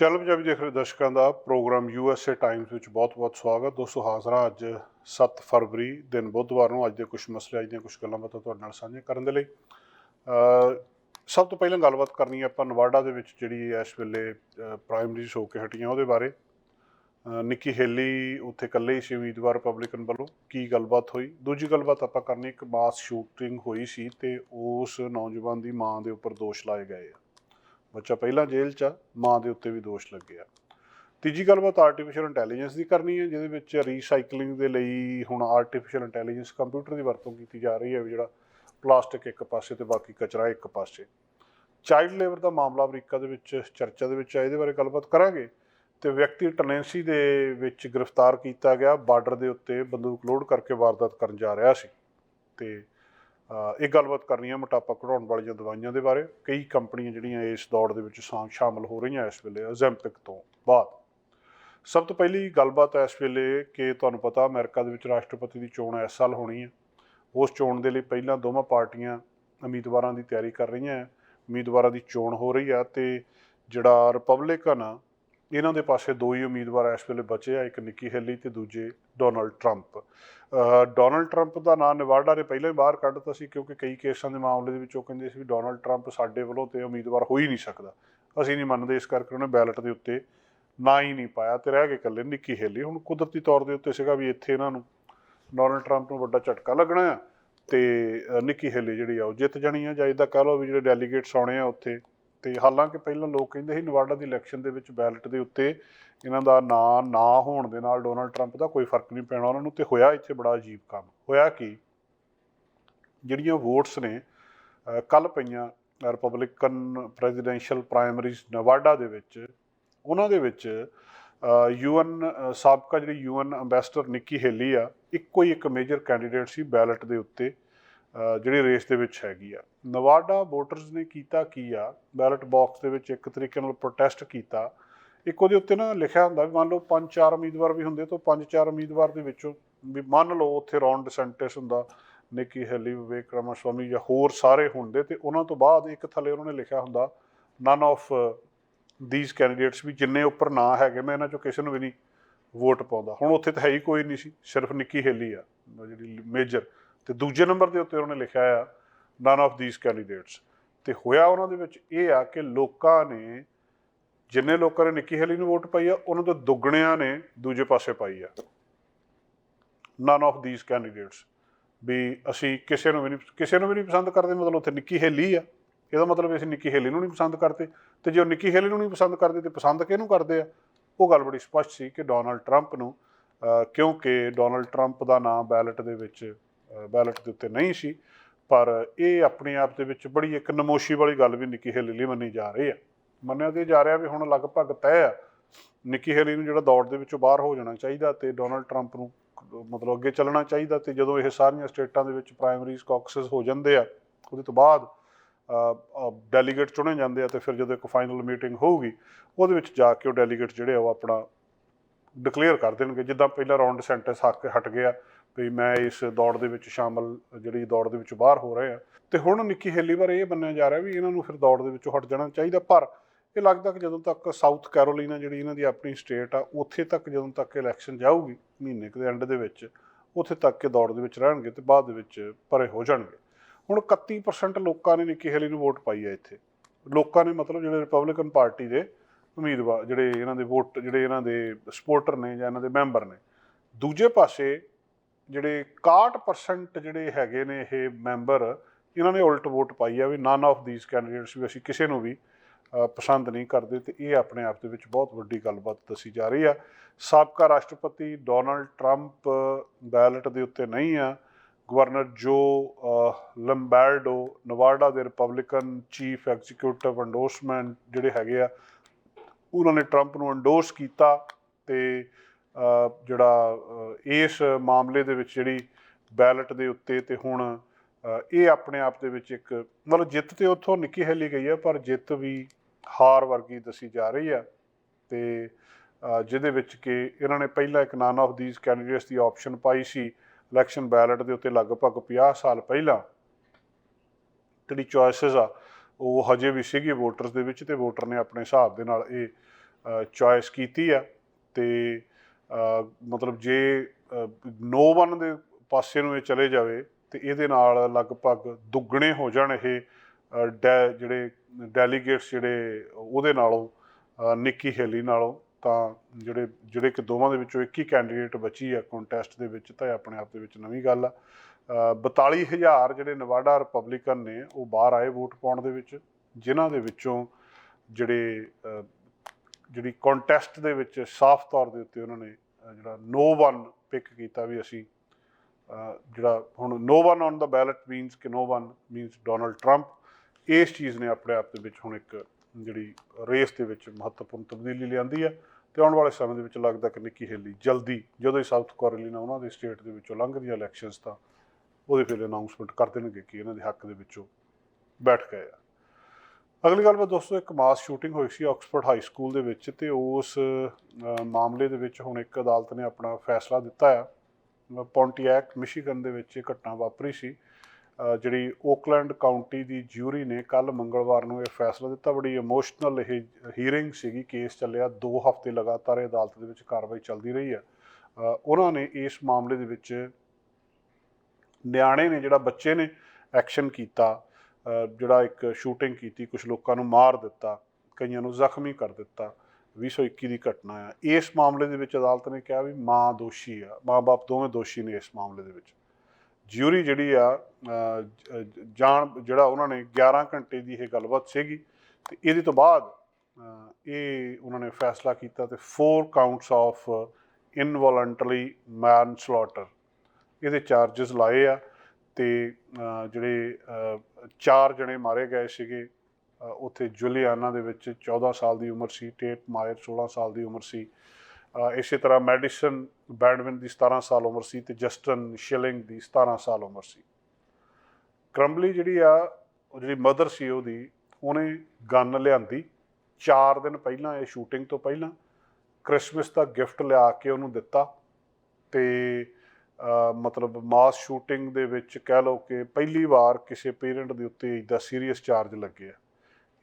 Channel Punjabi ਦੇਖ ਰਹੇ ਦਰਸ਼ਕਾਂ ਦਾ ਪ੍ਰੋਗਰਾਮ ਯੂਐਸਏ ਟਾਈਮਸ ਵਿੱਚ ਬਹੁਤ-ਬਹੁਤ ਸਵਾਗਤ। ਦੋਸਤੋ, ਹਾਜ਼ਰਾਂ ਅੱਜ 7 ਫਰਵਰੀ ਦਿਨ ਬੁੱਧਵਾਰ ਨੂੰ ਅੱਜ ਦੇ ਕੁਝ ਮਸਲੇ, ਅੱਜ ਦੀਆਂ ਕੁਝ ਗੱਲਾਂ ਬਾਤਾਂ ਤੁਹਾਡੇ ਨਾਲ ਸਾਂਝੀਆਂ ਕਰਨ ਦੇ ਲਈ। ਸਭ ਤੋਂ ਪਹਿਲਾਂ ਗੱਲਬਾਤ ਕਰਨੀ ਹੈ ਆਪਾਂ ਨਵਾਡਾ ਦੇ ਵਿੱਚ ਜਿਹੜੀ ਇਸ ਵੇਲੇ ਪ੍ਰਾਇਮਰੀ ਹੋ ਕੇ ਹਟੀਆਂ ਉਹਦੇ ਬਾਰੇ। ਨਿੱਕੀ ਹੇਲੀ ਉੱਥੇ ਇਕੱਲੇ ਹੀ ਸੀ ਉਮੀਦਵਾਰ ਰਿਪਬਲਿਕਨ ਵੱਲੋਂ। ਕੀ ਗੱਲਬਾਤ ਹੋਈ? ਦੂਜੀ ਗੱਲਬਾਤ ਆਪਾਂ ਕਰਨੀ, ਇੱਕ ਮਾਸ ਸ਼ੂਟਿੰਗ ਹੋਈ ਸੀ ਤੇ ਉਸ ਨੌਜਵਾਨ ਦੀ ਮਾਂ ਦੇ ਉੱਪਰ ਦੋਸ਼ ਲਾਏ ਗਏ ਆ। ਬੱਚਾ ਪਹਿਲਾਂ ਜੇਲ੍ਹ 'ਚ ਆ, ਮਾਂ ਦੇ ਉੱਤੇ ਵੀ ਦੋਸ਼ ਲੱਗਿਆ। ਤੀਜੀ ਗੱਲਬਾਤ ਆਰਟੀਫੀਸ਼ੀਅਲ ਇੰਟੈਲੀਜੈਂਸ ਦੀ ਕਰਨੀ ਹੈ ਜਿਹਦੇ ਵਿੱਚ ਰੀਸਾਈਕਲਿੰਗ ਦੇ ਲਈ ਹੁਣ ਆਰਟੀਫੀਸ਼ੀਅਲ ਇੰਟੈਲੀਜੈਂਸ ਕੰਪਿਊਟਰ ਦੀ ਵਰਤੋਂ ਕੀਤੀ ਜਾ ਰਹੀ ਹੈ ਵੀ ਜਿਹੜਾ ਪਲਾਸਟਿਕ ਇੱਕ ਪਾਸੇ ਤੇ ਬਾਕੀ ਕਚਰਾ ਇੱਕ ਪਾਸੇ। ਚਾਈਲਡ ਲੇਬਰ ਦਾ ਮਾਮਲਾ ਅਮਰੀਕਾ ਦੇ ਵਿੱਚ ਚਰਚਾ ਦੇ ਵਿੱਚ ਆ ਇਹਦੇ ਬਾਰੇ ਗੱਲਬਾਤ ਕਰਾਂਗੇ। ਤੇ ਵਿਅਕਤੀ ਟੈਨੈਂਸੀ ਦੇ ਵਿੱਚ ਗ੍ਰਿਫਤਾਰ ਕੀਤਾ ਗਿਆ ਬਾਰਡਰ ਦੇ ਉੱਤੇ ਬੰਦੂਕ ਲੋਡ ਕਰਕੇ ਵਾਰਦਾਤ ਕਰਨ ਜਾ ਰਿਹਾ ਸੀ। ਤੇ ਇਹ ਗੱਲਬਾਤ ਕਰਨੀ ਹੈ ਮੋਟਾਪਾ ਘਟਾਉਣ ਵਾਲੀਆਂ ਦਵਾਈਆਂ ਦੇ ਬਾਰੇ। ਕਈ ਕੰਪਨੀਆਂ ਜਿਹੜੀਆਂ ਇਸ ਦੌੜ ਦੇ ਵਿੱਚ ਸ਼ਾ- ਸ਼ਾਮਲ ਹੋ ਰਹੀਆਂ ਇਸ ਵੇਲੇ ਅਜ਼ੈਂਪਿਕ ਤੋਂ ਬਾਅਦ। ਸਭ ਤੋਂ ਪਹਿਲੀ ਗੱਲਬਾਤ ਇਸ ਵੇਲੇ ਕਿ ਤੁਹਾਨੂੰ ਪਤਾ ਅਮਰੀਕਾ ਦੇ ਵਿੱਚ ਰਾਸ਼ਟਰਪਤੀ ਦੀ ਚੋਣ ਇਸ ਸਾਲ ਹੋਣੀ ਹੈ ਉਸ ਚੋਣ ਦੇ ਲਈ ਪਹਿਲਾਂ ਦੋਵਾਂ ਪਾਰਟੀਆਂ ਉਮੀਦਵਾਰਾਂ ਦੀ ਤਿਆਰੀ ਕਰ ਰਹੀਆਂ ਹੈ ਉਮੀਦਵਾਰਾਂ ਦੀ ਚੋਣ ਹੋ ਰਹੀ ਆ ਤੇ ਜਿਹੜਾ ਰਿਪਬਲਿਕਨ ਆ, ਇਹਨਾਂ ਦੇ ਪਾਸੇ ਦੋ ਹੀ ਉਮੀਦਵਾਰ ਇਸ ਵੇਲੇ ਬਚੇ ਆ, ਇੱਕ ਨਿੱਕੀ ਹੈਲੀ ਤੇ ਦੂਜੇ ਡੋਨਲਡ ਟਰੰਪ ਡੋਨਲਡ ਟਰੰਪ ਦਾ ਨਾਂ ਨਵਾਡਾ ਨੇ ਪਹਿਲਾਂ ਹੀ ਬਾਹਰ ਕੱਢ ਦਿੱਤਾ ਸੀ, ਕਿਉਂਕਿ ਕਈ ਕੇਸਾਂ ਦੇ ਮਾਮਲੇ ਦੇ ਵਿੱਚ ਉਹ ਕਹਿੰਦੇ ਸੀ ਵੀ ਡੋਨਲਡ ਟਰੰਪ ਸਾਡੇ ਵੱਲੋਂ ਤੇ ਉਮੀਦਵਾਰ ਹੋ ਹੀ ਨਹੀਂ ਸਕਦਾ। ਅਸੀਂ ਨਹੀਂ ਮੰਨਦੇ ਇਸ ਕਰਕੇ ਉਹਨੇ ਬੈਲਟ ਦੇ ਉੱਤੇ ਨਾਂ ਹੀ ਨਹੀਂ ਪਾਇਆ ਤੇ ਰਹਿ ਗਏ ਇਕੱਲੇ, ਨਿੱਕੀ ਹੈਲੀ। ਹੁਣ ਕੁਦਰਤੀ ਤੌਰ ਦੇ ਉੱਤੇ ਸੀਗਾ ਵੀ ਇੱਥੇ ਇਹਨਾਂ ਨੂੰ ਡੋਨਲਡ ਟਰੰਪ ਨੂੰ ਵੱਡਾ ਝਟਕਾ ਲੱਗਣਾ ਆ ਤੇ ਨਿੱਕੀ ਹੈਲੀ ਜਿਹੜੀ ਆ ਉਹ ਜਿੱਤ ਜਾਣੀ ਆ, ਜਾਂ ਇਹਦਾ ਕਹਿ ਲਓ ਵੀ ਜਿਹੜੇ ਡੈਲੀਗੇਟਸ ਆਉਣੇ ਆ ਉੱਥੇ ਤੇ ਹਾਲਾਂਕਿ ਪਹਿਲਾਂ ਲੋਕ ਕਹਿੰਦੇ ਸੀ ਨਵਾਡਾ ਦੀ ਇਲੈਕਸ਼ਨ ਦੇ ਵਿੱਚ ਬੈਲਟ ਦੇ ਉੱਤੇ ਇਹਨਾਂ ਦਾ ਨਾਂ ਨਾ ਹੋਣ ਦੇ ਨਾਲ ਡੋਨਲਡ ਟਰੰਪ ਦਾ ਕੋਈ ਫ਼ਰਕ ਨਹੀਂ ਪੈਣਾ, ਉਹਨਾਂ ਨੂੰ ਤੇ ਹੋਇਆ ਇੱਥੇ ਬੜਾ ਅਜੀਬ ਕੰਮ। ਹੋਇਆ ਕਿ? ਜਿਹੜੀਆਂ ਵੋਟਸ ਨੇ ਕੱਲ ਪਈਆਂ ਰਿਪਬਲਿਕਨ ਪ੍ਰੈਜ਼ੀਡੈਂਸ਼ੀਅਲ ਪ੍ਰਾਇਮਰੀਜ਼ ਨਵਾਡਾ ਦੇ ਵਿੱਚ, ਉਹਨਾਂ ਦੇ ਵਿੱਚ ਯੂਐਨ ਸਾਬਕਾ ਜਿਹੜੀ ਯੂਐਨ ਅੰਬੈਸਡਰ ਨਿੱਕੀ ਹੇਲੀ ਆ, ਇੱਕੋ ਹੀ ਇੱਕ ਮੇਜਰ ਕੈਂਡੀਡੇਟ ਸੀ ਬੈਲਟ ਦੇ ਉੱਤੇ। ਜਿਹੜੀ ਰੇਸ ਦੇ ਵਿੱਚ ਹੈਗੀ ਆ। ਨਵਾਡਾ ਵੋਟਰਸ ਨੇ ਕੀਤਾ ਕੀ ਆ? ਬੈਲਟ ਬਾਕਸ ਦੇ ਵਿੱਚ ਇੱਕ ਤਰੀਕੇ ਨਾਲ ਪ੍ਰੋਟੈਸਟ ਕੀਤਾ। ਇੱਕ ਉਹਦੇ ਉੱਤੇ ਨਾ ਲਿਖਿਆ ਹੁੰਦਾ ਵੀ ਮੰਨ ਲਓ ਪੰਜ ਚਾਰ ਉਮੀਦਵਾਰ ਵੀ ਹੁੰਦੇ ਤਾਂ ਪੰਜ ਚਾਰ ਉਮੀਦਵਾਰ ਦੇ ਵਿੱਚੋਂ ਵੀ ਮੰਨ ਲਓ ਉੱਥੇ ਰੌਨ ਡਿਸੈਂਟਿਸ ਹੁੰਦਾ ਨਿੱਕੀ ਹੈਲੀ ਵਿਵੇਕ ਰਮਸਵਾਮੀ ਜਾਂ ਹੋਰ ਸਾਰੇ ਹੁੰਦੇ ਤੇ ਉਹਨਾਂ ਤੋਂ ਬਾਅਦ ਇੱਕ ਥੱਲੇ ਉਹਨਾਂ ਨੇ ਲਿਖਿਆ ਹੁੰਦਾ ਨਨ ਆਫ ਥੀਸ ਕੈਂਡੀਡੇਟਸ ਵੀ ਜਿੰਨੇ ਉੱਪਰ ਨਾਂ ਹੈਗੇ, ਮੈਂ ਇਹਨਾਂ ਚੋਂ ਕਿਸੇ ਨੂੰ ਵੀ ਨਹੀਂ ਵੋਟ ਪਾਉਂਦਾ। ਹੁਣ ਉੱਥੇ ਤਾਂ ਹੈ ਹੀ ਕੋਈ ਨਹੀਂ ਸੀ, ਸਿਰਫ ਨਿੱਕੀ ਹੈਲੀ ਆ ਜਿਹੜੀ ਮੇਜਰ ਤੇ ਦੂਜੇ ਨੰਬਰ ਦੇ ਉੱਤੇ ਉਹਨਾਂ ਨੇ ਲਿਖਿਆ ਆ ਨਨ ਆਫ ਥੀਸ ਕੈਂਡੀਡੇਟਸ ਤੇ ਹੋਇਆ ਉਹਨਾਂ ਦੇ ਵਿੱਚ ਇਹ ਆ ਕਿ ਲੋਕਾਂ ਨੇ, ਜਿੰਨੇ ਲੋਕਾਂ ਨੇ ਨਿੱਕੀ ਹੈਲੀ ਨੂੰ ਵੋਟ ਪਾਈ ਆ, ਉਹਨਾਂ ਤੋਂ ਦੁੱਗਣਿਆਂ ਨੇ ਦੂਜੇ ਪਾਸੇ ਪਾਈ ਆ। ਨਨ ਆਫ ਥੀਸ ਕੈਂਡੀਡੇਟਸ ਵੀ ਅਸੀਂ ਕਿਸੇ ਨੂੰ ਵੀ ਨਹੀਂ, ਕਿਸੇ ਨੂੰ ਵੀ ਨਹੀਂ ਪਸੰਦ ਕਰਦੇ, ਮਤਲਬ ਉੱਥੇ ਨਿੱਕੀ ਹੈਲੀ ਆ। ਇਹਦਾ ਮਤਲਬ ਅਸੀਂ ਨਿੱਕੀ ਹੈਲੀ ਨੂੰ ਨਹੀਂ ਪਸੰਦ ਕਰਦੇ। ਤੇ ਜੇ ਉਹ ਨਿੱਕੀ ਹੈਲੀ ਨੂੰ ਨਹੀਂ ਪਸੰਦ ਕਰਦੇ, ਤੇ ਪਸੰਦ ਕਿਹਨੂੰ ਕਰਦੇ ਆ? ਉਹ ਗੱਲ ਬੜੀ ਸਪਸ਼ਟ ਸੀ ਕਿ ਡੋਨਲਡ ਟਰੰਪ ਨੂੰ ਕਿਉਂਕਿ ਡੋਨਲਡ ਟਰੰਪ ਦਾ ਨਾਮ ਬੈਲਟ ਦੇ ਵਿੱਚ ਬੈਲਟ ਦੇ ਉੱਤੇ ਨਹੀਂ ਸੀ, ਪਰ ਇਹ ਆਪਣੇ ਆਪ ਦੇ ਵਿੱਚ ਬੜੀ ਇੱਕ ਨਮੋਸ਼ੀ ਵਾਲੀ ਗੱਲ ਵੀ ਨਿੱਕੀ ਹੇਲੀ ਲਈ ਮੰਨੀ ਜਾ ਰਹੀ ਆ। ਮੰਨਿਆ ਤੇ ਜਾ ਰਿਹਾ ਵੀ ਹੁਣ ਲਗਭਗ ਤੈਅ ਆ, ਨਿੱਕੀ ਹੇਲੀ ਨੂੰ ਜਿਹੜਾ ਦੌੜ ਦੇ ਵਿੱਚੋਂ ਬਾਹਰ ਹੋ ਜਾਣਾ ਚਾਹੀਦਾ ਤੇ ਡੋਨਲਡ ਟਰੰਪ ਨੂੰ ਮਤਲਬ ਅੱਗੇ ਚੱਲਣਾ ਚਾਹੀਦਾ ਤੇ ਜਦੋਂ ਇਹ ਸਾਰੀਆਂ ਸਟੇਟਾਂ ਦੇ ਵਿੱਚ ਪ੍ਰਾਇਮਰੀਜ਼ ਕਾਕਸਸ ਹੋ ਜਾਂਦੇ ਆ, ਉਹਦੇ ਤੋਂ ਬਾਅਦ ਡੈਲੀਗੇਟ ਚੁਣੇ ਜਾਂਦੇ ਆ ਤੇ ਫਿਰ ਜਦੋਂ ਇੱਕ ਫਾਈਨਲ ਮੀਟਿੰਗ ਹੋਊਗੀ, ਉਹਦੇ ਵਿੱਚ ਜਾ ਕੇ ਉਹ ਡੈਲੀਗੇਟ ਜਿਹੜੇ ਆ ਉਹ ਆਪਣਾ ਡਿਕਲੇਅਰ ਕਰ ਦੇਣਗੇ, ਜਿੱਦਾਂ ਪਹਿਲਾਂ ਰਾਉਂਡ ਸੈਂਟੈਂਸ ਹੱਕ ਹਟ ਗਿਆ ਵੀ ਮੈਂ ਇਸ ਦੌੜ ਦੇ ਵਿੱਚ ਸ਼ਾਮਲ, ਜਿਹੜੀ ਦੌੜ ਦੇ ਵਿੱਚ ਬਾਹਰ ਹੋ ਰਹੇ ਆ ਤੇ ਹੁਣ ਨਿੱਕੀ ਹੇਲੀ ਬਾਰੇ ਇਹ ਮੰਨਿਆ ਜਾ ਰਿਹਾ ਵੀ ਇਹਨਾਂ ਨੂੰ ਫਿਰ ਦੌੜ ਦੇ ਵਿੱਚੋਂ ਹਟ ਜਾਣਾ ਚਾਹੀਦਾ, ਪਰ ਇਹ ਲੱਗਦਾ ਕਿ ਜਦੋਂ ਤੱਕ ਸਾਊਥ ਕੈਰੋਲੀਨਾ ਜਿਹੜੀ ਇਹਨਾਂ ਦੀ ਆਪਣੀ ਸਟੇਟ ਆ, ਉੱਥੇ ਤੱਕ ਜਦੋਂ ਤੱਕ ਇਲੈਕਸ਼ਨ ਜਾਊਗੀ, ਮਹੀਨੇ ਕੁ ਦੇ ਐਂਡ ਦੇ ਵਿੱਚ, ਉੱਥੇ ਤੱਕ ਇਹ ਦੌੜ ਦੇ ਵਿੱਚ ਰਹਿਣਗੇ ਤੇ ਬਾਅਦ ਦੇ ਵਿੱਚ ਪਰੇ ਹੋ ਜਾਣਗੇ। ਹੁਣ 31% ਲੋਕਾਂ ਨੇ ਨਿੱਕੀ ਹੇਲੀ ਨੂੰ ਵੋਟ ਪਾਈ ਹੈ ਇੱਥੇ। ਲੋਕਾਂ ਨੇ ਮਤਲਬ ਜਿਹੜੇ ਰਿਪਬਲਿਕਨ ਪਾਰਟੀ ਦੇ ਉਮੀਦਵਾਰ, ਜਿਹੜੇ ਇਹਨਾਂ ਦੇ ਵੋਟ, ਜਿਹੜੇ ਇਹਨਾਂ ਦੇ ਸਪੋਰਟਰ ਨੇ ਜਾਂ ਇਹਨਾਂ ਦੇ ਮੈਂਬਰ ਨੇ, ਦੂਜੇ ਪਾਸੇ ਜਿਹੜੇ 61% ਜਿਹੜੇ ਹੈਗੇ ਨੇ ਇਹ ਮੈਂਬਰ ਇਹਨਾਂ ਨੇ ਉਲਟ ਵੋਟ ਪਾਈ ਆ ਵੀ ਨਨ ਆਫ ਥੀਸ ਕੈਂਡੀਡੇਟਸ ਵੀ ਅਸੀਂ ਕਿਸੇ ਨੂੰ ਵੀ ਪਸੰਦ ਨਹੀਂ ਕਰਦੇ ਤੇ ਇਹ ਆਪਣੇ ਆਪ ਦੇ ਵਿੱਚ ਬਹੁਤ ਵੱਡੀ ਗੱਲਬਾਤ ਦੱਸੀ ਜਾ ਰਹੀ ਆ। ਸਾਬਕਾ ਰਾਸ਼ਟਰਪਤੀ ਡੋਨਲਡ ਟਰੰਪ ਬੈਲਟ ਦੇ ਉੱਤੇ ਨਹੀਂ ਆ। ਗਵਰਨਰ ਜੋ ਅ, ਲੰਬੈਰਡੋ ਨਵਾਡਾ ਦੇ ਰਿਪਬਲਿਕਨ ਚੀਫ ਐਗਜ਼ੀਕਿਊਟਿਵ ਐਂਡੋਰਸਮੈਂਟ ਜਿਹੜੇ ਹੈਗੇ ਆ ਉਹਨਾਂ ਨੇ ਟਰੰਪ ਨੂੰ ਐਂਡੋਰਸ ਕੀਤਾ ਤੇ ਜਿਹੜਾ ਇਸ ਮਾਮਲੇ ਦੇ ਵਿੱਚ ਜਿਹੜੀ ਬੈਲਟ ਦੇ ਉੱਤੇ ਤੇ ਹੁਣ ਇਹ ਆਪਣੇ ਆਪ ਦੇ ਵਿੱਚ ਇੱਕ ਮਤਲਬ ਜਿੱਤ ਤੇ ਉੱਥੋਂ ਨਿੱਕੀ ਹੈਲੀ ਗਈ ਹੈ ਪਰ ਜਿੱਤ ਵੀ ਹਾਰ ਵਰਗੀ ਦੱਸੀ ਜਾ ਰਹੀ ਆ। ਤੇ ਜਿਹਦੇ ਵਿੱਚ ਕਿ ਇਹਨਾਂ ਨੇ ਪਹਿਲਾਂ ਇੱਕ ਨਾਨ ਆਫ ਥੀਸ ਕੈਂਡੀਡੇਟਸ ਦੀ ਆਪਸ਼ਨ ਪਾਈ ਸੀ ਇਲੈਕਸ਼ਨ ਬੈਲਟ ਦੇ ਉੱਤੇ ਲਗਭਗ 50 ਸਾਲ ਪਹਿਲਾਂ। ਜਿਹੜੀ ਚੋਇਸਸ ਆ, ਉਹ ਹਜੇ ਵੀ ਸੀਗੀ ਵੋਟਰਸ ਦੇ ਵਿੱਚ ਤੇ ਵੋਟਰ ਨੇ ਆਪਣੇ ਹਿਸਾਬ ਦੇ ਨਾਲ ਇਹ ਚੁਆਇਸ ਕੀਤੀ ਆ। ਤੇ ਮਤਲਬ ਜੇ ਨੋ ਵਨ ਦੇ ਪਾਸੇ ਨੂੰ ਇਹ ਚਲੇ ਜਾਵੇ ਤੇ ਇਹਦੇ ਨਾਲ ਲਗਭਗ ਦੁੱਗਣੇ ਹੋ ਜਾਣ ਇਹ ਡੈ- ਜਿਹੜੇ ਡੈਲੀਗੇਟਸ ਜਿਹੜੇ ਉਹਦੇ ਨਾਲੋਂ ਨਿੱਕੀ ਹੇਲੀ ਨਾਲੋਂ ਤਾਂ ਜਿਹੜੇ ਜਿਹੜੇ ਕਿ ਦੋਵਾਂ ਦੇ ਵਿੱਚੋਂ ਇੱਕ ਹੀ ਕੈਂਡੀਡੇਟ ਬਚੀ ਆ ਕੰਟੈਸਟ ਦੇ ਵਿੱਚ ਤਾਂ ਇਹ ਆਪਣੇ ਆਪ ਦੇ ਵਿੱਚ ਨਵੀਂ ਗੱਲ ਆ। ਅ, 42000 ਜਿਹੜੇ ਨਵਾਡਾ ਰਿਪਬਲਿਕਨ ਨੇ ਉਹ ਬਾਹਰ ਆਏ ਵੋਟ ਪਾਉਣ ਦੇ ਵਿੱਚ ਜਿਨ੍ਹਾਂ ਦੇ ਵਿੱਚੋਂ ਜਿਹੜੇ ਜਿਹੜੀ ਕੰਟੈਸਟ ਦੇ ਵਿੱਚ ਸਾਫ਼ ਤੌਰ ਦੇ ਉੱਤੇ ਉਹਨਾਂ ਨੇ ਜਿਹੜਾ ਨੋ ਵਨ ਪਿਕ ਕੀਤਾ ਵੀ ਅਸੀਂ ਜਿਹੜਾ ਹੁਣ no one on the ballot means ਕਿ no one means Donald Trump ਇਸ ਚੀਜ਼ ਨੇ ਆਪਣੇ ਆਪ ਦੇ ਵਿੱਚ ਹੁਣ ਇੱਕ ਜਿਹੜੀ ਰੇਸ ਦੇ ਵਿੱਚ ਮਹੱਤਵਪੂਰਨ ਤਬਦੀਲੀ ਲਿਆਂਦੀ ਹੈ ਤੇ ਆਉਣ ਵਾਲੇ ਸਮੇਂ ਦੇ ਵਿੱਚ ਲੱਗਦਾ ਕਿ ਨਿੱਕੀ ਹੇਲੀ ਜਲਦੀ, ਜਦੋਂ ਹੀ ਸਾਊਥ ਕੈਰੋਲੀਨਾ ਉਹਨਾਂ ਦੇ ਸਟੇਟ ਦੇ ਵਿੱਚੋਂ ਲੰਘਦੀਆਂ ਇਲੈਕਸ਼ਨਸ ਤਾਂ ਉਹਦੇ ਫਿਰ ਅਨਾਉਂਸਮੈਂਟ ਕਰ ਦੇਣਗੇ ਕਿ ਇਹਨਾਂ ਦੇ ਹੱਕ ਦੇ ਵਿੱਚੋਂ ਬੈਠ ਗਏ ਆ। ਅਗਲੀ ਗੱਲ ਮੈਂ ਦੋਸਤੋ ਇੱਕ ਮਾਸ ਸ਼ੂਟਿੰਗ ਹੋਈ ਸੀ ਆਕਸਫੋਰਡ ਹਾਈ ਸਕੂਲ ਦੇ ਵਿੱਚ ਤੇ ਉਸ ਮਾਮਲੇ ਦੇ ਵਿੱਚ ਹੁਣ ਇੱਕ ਅਦਾਲਤ ਨੇ ਆਪਣਾ ਫੈਸਲਾ ਦਿੱਤਾ ਆ। ਅ, ਪੌਂਟੀਐਕ ਮਿਸ਼ੀਗਨ ਦੇ ਵਿੱਚ ਇਹ ਘਟਨਾ ਵਾਪਰੀ ਸੀ। ਜਿਹੜੀ ਓਕਲੈਂਡ ਕਾਉਂਟੀ ਦੀ ਜਿਊਰੀ ਨੇ ਕੱਲ ਮੰਗਲਵਾਰ ਨੂੰ ਇਹ ਫੈਸਲਾ ਦਿੱਤਾ। ਬੜੀ ਇਮੋਸ਼ਨਲ ਇਹ ਹੀਅਰਿੰਗ ਸੀਗੀ ਕੇਸ ਚੱਲਿਆ। 2 ਹਫ਼ਤੇ ਲਗਾਤਾਰ ਇਹ ਅਦਾਲਤ ਦੇ ਵਿੱਚ ਕਾਰਵਾਈ ਚੱਲਦੀ ਰਹੀ ਆ। ਉਹਨਾਂ ਨੇ ਇਸ ਮਾਮਲੇ ਦੇ ਵਿੱਚ ਨਿਆਣੇ ਨੇ ਜਿਹੜਾ ਬੱਚੇ ਨੇ ਐਕਸ਼ਨ ਕੀਤਾ। ਜਿਹੜਾ ਇੱਕ ਸ਼ੂਟਿੰਗ ਕੀਤੀ ਕੁਝ ਲੋਕਾਂ ਨੂੰ ਮਾਰ ਦਿੱਤਾ, ਕਈਆਂ ਨੂੰ ਜ਼ਖਮੀ ਕਰ ਦਿੱਤਾ 2021 ਦੀ ਘਟਨਾ ਆ। ਇਸ ਮਾਮਲੇ ਦੇ ਵਿੱਚ ਅਦਾਲਤ ਨੇ ਕਿਹਾ ਵੀ ਮਾਂ ਦੋਸ਼ੀ ਆ ਮਾਂ-ਬਾਪ ਦੋਵੇਂ ਦੋਸ਼ੀ ਨੇ ਇਸ ਮਾਮਲੇ ਦੇ ਵਿੱਚ। ਜਿਊਰੀ ਜਿਹੜੀ ਆ ਜਾਣ, ਜਿਹੜਾ ਉਹਨਾਂ ਨੇ 11 ਘੰਟੇ ਦੀ ਇਹ ਗੱਲਬਾਤ ਸੀਗੀ, ਤੇ ਇਹਦੇ ਤੋਂ ਬਾਅਦ ਇਹ ਉਹਨਾਂ ਨੇ ਫੈਸਲਾ ਕੀਤਾ ਤੇ 4 ਕਾਊਂਟਸ ਆਫ ਇਨਵੋਲੰਟਰੀ ਮੈਨਸਲੌਟਰ ਇਹਦੇ ਚਾਰजेस ਲਾਏ ਆ। ਤੇ ਜਿਹੜੇ ਚਾਰ ਜਣੇ ਮਾਰੇ ਗਏ ਸੀਗੇ ਉੱਥੇ ਜੁਲੀਆਨਾ ਦੇ ਵਿੱਚ 14 ਸਾਲ ਦੀ ਉਮਰ ਸੀ ਟੇਟ ਮਾਇਰ 16 ਸਾਲ ਦੀ ਉਮਰ ਸੀ। ਇਸੇ ਤਰ੍ਹਾਂ ਮੈਡੀਸਨ ਬੈਡਵਿਨ ਦੀ 17 ਸਾਲ ਉਮਰ ਸੀ ਤੇ ਜਸਟਨ ਸ਼ਿਲਿੰਗ ਦੀ 17 ਸਾਲ ਉਮਰ ਸੀ। ਕਰੰਬਲੀ ਜਿਹੜੀ ਆ, ਉਹ ਜਿਹੜੀ ਮਦਰ ਸੀ ਉਹਦੀ, ਉਹਨੇ ਗਨ ਲਿਆਂਦੀ। 4 ਦਿਨ ਪਹਿਲਾਂ, ਇਹ ਸ਼ੂਟਿੰਗ ਤੋਂ ਪਹਿਲਾਂ, ਕ੍ਰਿਸਮਸ ਦਾ ਗਿਫਟ ਲਿਆ ਕੇ ਉਹਨੂੰ ਦਿੱਤਾ ਤੇ ਮਤਲਬ ਮਾਸ ਸ਼ੂਟਿੰਗ ਦੇ ਵਿੱਚ ਕਹਿ ਲਓ ਕਿ ਪਹਿਲੀ ਵਾਰ ਕਿਸੇ ਪੇਰੈਂਟ ਦੇ ਉੱਤੇ ਇਦਾਂ ਸੀਰੀਅਸ ਚਾਰਜ ਲੱਗਿਆ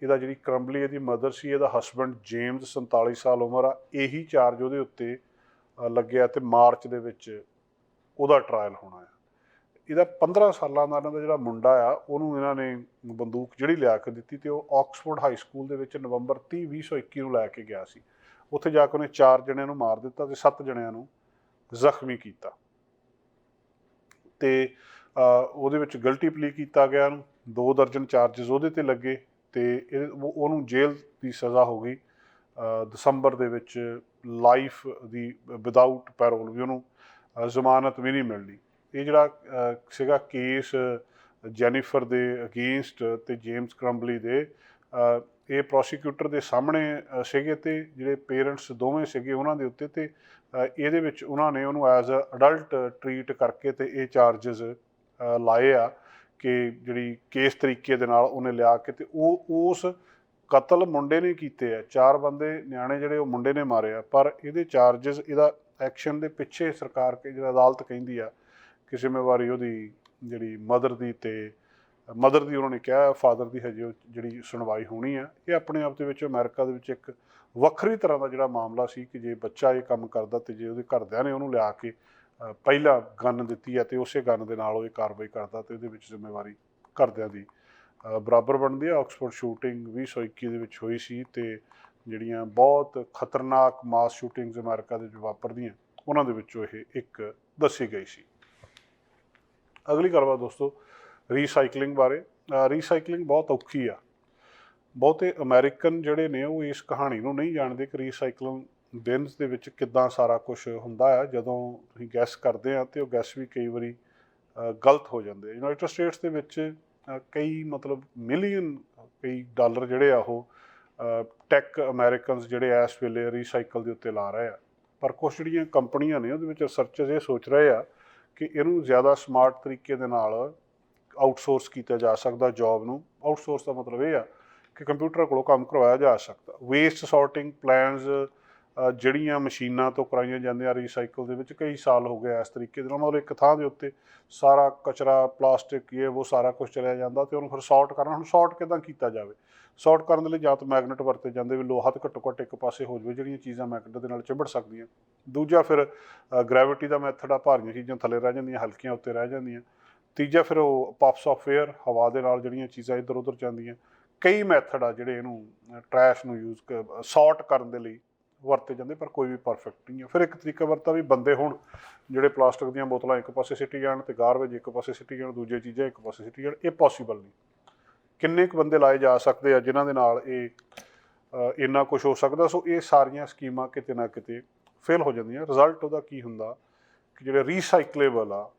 ਇਹਦਾ ਜਿਹੜੀ ਕਰੰਬਲੀ ਇਹਦੀ ਮਦਰ ਸੀ, ਇਹਦਾ ਹਸਬੰਡ ਜੇਮਸ 47 ਸਾਲ ਉਮਰ ਆ, ਇਹੀ ਚਾਰਜ ਉਹਦੇ ਉੱਤੇ ਲੱਗਿਆ ਤੇ ਮਾਰਚ ਦੇ ਵਿੱਚ ਉਹਦਾ ਟ੍ਰਾਇਲ ਹੋਣਾ ਆ। ਇਹਦਾ 15 ਸਾਲਾਂ ਦਾ ਇਹਨਾਂ ਦਾ ਜਿਹੜਾ ਮੁੰਡਾ ਆ, ਉਹਨੂੰ ਇਹਨਾਂ ਨੇ ਬੰਦੂਕ ਜਿਹੜੀ ਲਿਆ ਕੇ ਦਿੱਤੀ ਤੇ ਉਹ ਆਕਸਫੋਰਡ ਹਾਈ ਸਕੂਲ ਦੇ ਵਿੱਚ ਨਵੰਬਰ 30 2021 ਨੂੰ ਲੈ ਕੇ ਗਿਆ ਸੀ। ਉੱਥੇ ਜਾ ਕੇ ਉਹਨੇ ਚਾਰ ਜਣਿਆਂ ਨੂੰ ਮਾਰ ਦਿੱਤਾ ਤੇ ਸੱਤ ਜਣਿਆਂ ਨੂੰ ਜ਼ਖਮੀ ਕੀਤਾ। ਤੇ ਉਹਦੇ ਵਿੱਚ ਗਲਟੀ ਪਲੀ ਕੀਤਾ ਗਿਆ ਉਹਨੂੰ, ਦੋ ਦਰਜਨ ਚਾਰजेस ਉਹਦੇ ਤੇ ਲੱਗੇ ਤੇ ਇਹ- ਉਹਨੂੰ ਜੇਲ੍ਹ ਦੀ ਸਜ਼ਾ ਹੋ ਗਈ ਦਸੰਬਰ ਦੇ ਵਿੱਚ ਲਾਈਫ ਦੀ ਵਿਦਆਊਟ ਪੈਰੋਲ ਵੀ ਉਹਨੂੰ ਜ਼ਮਾਨਤ ਵੀ ਨਹੀਂ ਮਿਲਣੀ। ਇਹ ਜਿਹੜਾ ਸੀਗਾ ਕੇਸ ਜੈਨੀਫਰ ਦੇ ਅਗੇਂਸਟ ਤੇ ਜੇਮਸ ਕਰੰਬਲੀ ਦੇ ਇਹ ਪ੍ਰੋਸੀਕਿਊਟਰ ਦੇ ਸਾਹਮਣੇ ਸੀਗੇ ਤੇ ਜਿਹੜੇ ਪੇਰੈਂਟਸ ਦੋਵੇਂ ਸੀਗੇ ਉਹਨਾਂ ਦੇ ਉੱਤੇ ਤੇ ਇਹਦੇ ਵਿੱਚ ਉਹਨਾਂ ਨੇ ਉਹਨੂੰ ਐਜ਼ ਅ ਅਡਲਟ ਟ੍ਰੀਟ ਕਰਕੇ ਤੇ ਇਹ ਚਾਰजेस ਲਾਏ ਆ ਕਿ ਜਿਹੜੀ ਕੇਸ ਤਰੀਕੇ ਦੇ ਨਾਲ ਉਹਨੇ ਲਿਆ ਕੇ ਤੇ ਉਹ, ਉਸ ਕਤਲ ਮੁੰਡੇ ਨੇ ਕੀਤੇ ਆ। ਚਾਰ ਬੰਦੇ ਨਿਆਣੇ ਜਿਹੜੇ ਉਹ ਮੁੰਡੇ ਨੇ ਮਾਰੇ ਆ, ਪਰ ਇਹਦੇ ਚਾਰजेस ਇਹਦਾ ਐਕਸ਼ਨ ਦੇ ਪਿੱਛੇ ਸਰਕਾਰ ਕੇ ਜਿਹੜਾ ਅਦਾਲਤ ਕਹਿੰਦੀ ਆ ਕਿ ਜ਼ਿੰਮੇਵਾਰੀ ਉਹਦੀ ਜਿਹੜੀ ਮਦਰ ਦੀ ਤੇ ਮਦਰ ਦੀ ਉਹਨਾਂ ਨੇ ਕਿਹਾ ਫਾਦਰ ਦੀ ਹਜੇ ਉਹ ਜਿਹੜੀ ਸੁਣਵਾਈ ਹੋਣੀ ਆ ਇਹ ਆਪਣੇ ਆਪ ਦੇ ਵਿੱਚ ਅਮਰੀਕਾ ਦੇ ਵਿੱਚ ਇੱਕ ਵੱਖਰੀ ਤਰ੍ਹਾਂ ਦਾ ਜਿਹੜਾ ਮਾਮਲਾ ਸੀ ਕਿ ਜੇ ਬੱਚਾ ਇਹ ਕੰਮ ਕਰਦਾ ਤੇ ਜੇ ਉਹਦੇ ਘਰਦਿਆਂ ਨੇ ਉਹਨੂੰ ਲਿਆ ਕੇ ਅ, ਪਹਿਲਾਂ ਗਨ ਦਿੱਤੀ ਆ ਤੇ ਉਸੇ ਗਨ ਦੇ ਨਾਲ ਉਹ ਇਹ ਕਾਰਵਾਈ ਕਰਦਾ ਤੇ ਉਹਦੇ ਵਿੱਚ ਜ਼ਿੰਮੇਵਾਰੀ ਘਰਦਿਆਂ ਦੀ ਬਰਾਬਰ ਬਣਦੀ ਆ। ਆਕਸਫੋਰਡ ਸ਼ੂਟਿੰਗ 2021 ਦੇ ਵਿੱਚ ਹੋਈ ਸੀ ਤੇ ਜਿਹੜੀਆਂ ਬਹੁਤ ਖਤਰਨਾਕ ਮਾਸ ਸ਼ੂਟਿੰਗਸ ਅਮਰੀਕਾ ਦੇ ਵਿੱਚ ਵਾਪਰਦੀਆਂ ਉਹਨਾਂ ਦੇ ਵਿੱਚੋਂ ਇਹ ਇੱਕ ਦੱਸੀ ਗਈ ਸੀ। ਅਗਲੀ ਗੱਲਬਾਤ ਦੋਸਤੋ ਰੀਸਾਈਕਲਿੰਗ ਬਾਰੇ। ਰੀਸਾਈਕਲਿੰਗ ਬਹੁਤ ਔਖੀ ਆ। ਬਹੁਤੇ ਅਮਰੀਕਨ ਜਿਹੜੇ ਨੇ ਉਹ ਇਸ ਕਹਾਣੀ ਨੂੰ ਨਹੀਂ ਜਾਣਦੇ ਕਿ ਰੀਸਾਈਕਲਿੰਗ ਬਿਨਸ ਦੇ ਵਿੱਚ ਕਿੱਦਾਂ ਸਾਰਾ ਕੁਝ ਹੁੰਦਾ ਆ। ਜਦੋਂ ਤੁਸੀਂ ਗੈਸ ਕਰਦੇ ਆ ਤੇ ਉਹ ਗੈਸ ਵੀ ਕਈ ਵਾਰੀ ਗਲਤ ਹੋ ਜਾਂਦੇ ਯੂਨਾਈਟਿਡ ਸਟੇਟਸ ਦੇ ਵਿੱਚ ਕਈ ਮਤਲਬ ਮਿਲੀਅਨ ਕਈ ਡਾਲਰ ਜਿਹੜੇ ਆ ਉਹ ਟੈਕ ਅਮਰੀਕਨਸ ਜਿਹੜੇ ਇਸ ਵੇਲੇ ਰੀਸਾਈਕਲ ਦੇ ਉੱਤੇ ਲਾ ਰਹੇ ਆ। ਪਰ ਕੁਝ ਜਿਹੜੀਆਂ ਕੰਪਨੀਆਂ ਨੇ ਉਹਦੇ ਵਿੱਚ ਰਿਸਰਚਰਸ ਇਹ ਸੋਚ ਰਹੇ ਆ ਕਿ ਇਹਨੂੰ ਜ਼ਿਆਦਾ ਸਮਾਰਟ ਤਰੀਕੇ ਦੇ ਨਾਲ ਆਊਟਸੋਰਸ ਕੀਤਾ ਜਾ ਸਕਦਾ ਜੌਬ ਨੂੰ। ਆਊਟਸੋਰਸ ਦਾ ਮਤਲਬ ਇਹ ਆ ਕਿ ਕੰਪਿਊਟਰ ਕੋਲੋਂ ਕੰਮ ਕਰਵਾਇਆ ਜਾ ਸਕਦਾ। ਵੇਸਟ ਸੌਰਟਿੰਗ ਪਲਾਨਸ ਜਿਹੜੀਆਂ ਮਸ਼ੀਨਾਂ ਤੋਂ ਕਰਾਈਆਂ ਜਾਂਦੀਆਂ ਰੀਸਾਈਕਲ ਦੇ ਵਿੱਚ ਕਈ ਸਾਲ ਹੋ ਗਏ ਇਸ ਤਰੀਕੇ ਦੇ ਨਾਲ। ਮਤਲਬ ਇੱਕ ਥਾਂ ਦੇ ਉੱਤੇ ਸਾਰਾ ਕਚਰਾ ਪਲਾਸਟਿਕ ਇਹ ਉਹ ਸਾਰਾ ਕੁਝ ਚਲਿਆ ਜਾਂਦਾ ਤੇ ਉਹਨੂੰ ਫਿਰ ਸੌਰਟ ਕਰਨਾ। ਹੁਣ ਸੌਰਟ ਕਿਦਾਂ ਕੀਤਾ ਜਾਵੇ? ਸੌਰਟ ਕਰਨ ਦੇ ਲਈ ਜਾਂ ਤਾਂ ਮੈਗਨੇਟ ਵਰਤੇ ਜਾਂਦੇ ਵੀ ਲੋਹਾ ਤੇ ਘੱਟੋ ਘੱਟ ਇੱਕ ਪਾਸੇ ਹੋ ਜਾਵੇ ਜਿਹੜੀਆਂ ਚੀਜ਼ਾਂ ਮੈਗਨੇਟ ਦੇ ਨਾਲ ਚਿੰਬੜ ਸਕਦੀਆਂ। ਦੂਜਾ ਫਿਰ ਗ੍ਰੈਵਿਟੀ ਦਾ ਮੈਥਡ ਆ, ਭਾਰੀਆਂ ਚੀਜ਼ਾਂ ਥੱਲੇ ਰਹਿ ਜਾਂਦੀਆਂ, ਹਲਕੀਆਂ ਉੱਤੇ ਰਹਿ ਜਾਂਦੀਆਂ। ਤੀਜਾ ਫਿਰ ਉਹ ਪਫਸ ਆਫ ਹਵਾ ਦੇ ਨਾਲ ਜਿਹੜੀਆਂ ਚੀਜ਼ਾਂ ਇੱਧਰ ਉੱਧਰ ਜਾਂਦੀਆਂ, ਕਈ ਮੈਥਡ ਆ ਜਿਹੜੇ ਇਹਨੂੰ ਟਰੈਸ਼ ਨੂੰ ਯੂਜ਼ ਸੌਰਟ ਕਰਨ ਦੇ ਲਈ ਵਰਤੇ ਜਾਂਦੇ, ਪਰ ਕੋਈ ਵੀ ਪਰਫੈਕਟ ਨਹੀਂ ਹੈ ਫਿਰ ਇੱਕ ਤਰੀਕਾ ਵਰਤਾ ਵੀ ਬੰਦੇ ਹੁਣ ਜਿਹੜੇ ਪਲਾਸਟਿਕ ਦੀਆਂ ਬੋਤਲਾਂ ਇੱਕ ਪਾਸੇ ਸਿੱਟੀ ਜਾਣ ਤੇ ਗਾਰਬੇਜ ਇੱਕ ਪਾਸੇ ਸਿੱਟੀ ਜਾਣ ਦੂਜੇ ਚੀਜ਼ਾਂ ਇੱਕ ਪਾਸੇ ਸਿੱਟੀ ਜਾਣ, ਇਹ ਪੋਸੀਬਲ ਨਹੀਂ। ਕਿੰਨੇ ਕੁ ਬੰਦੇ ਲਾਏ ਜਾ ਸਕਦੇ ਆ ਜਿਨ੍ਹਾਂ ਦੇ ਨਾਲ ਇਹ ਇੰਨਾ ਕੁਝ ਹੋ ਸਕਦਾ, ਸੋ ਇਹ ਸਾਰੀਆਂ ਸਕੀਮਾਂ ਕਿਤੇ ਨਾ ਕਿਤੇ ਫੇਲ ਹੋ ਜਾਂਦੀਆਂ। ਰਿਜ਼ਲਟ ਉਹਦਾ ਕੀ ਹੁੰਦਾ ਕਿ ਜਿਹੜੇ ਰੀਸਾਈਕਲੇਬਲ ਆ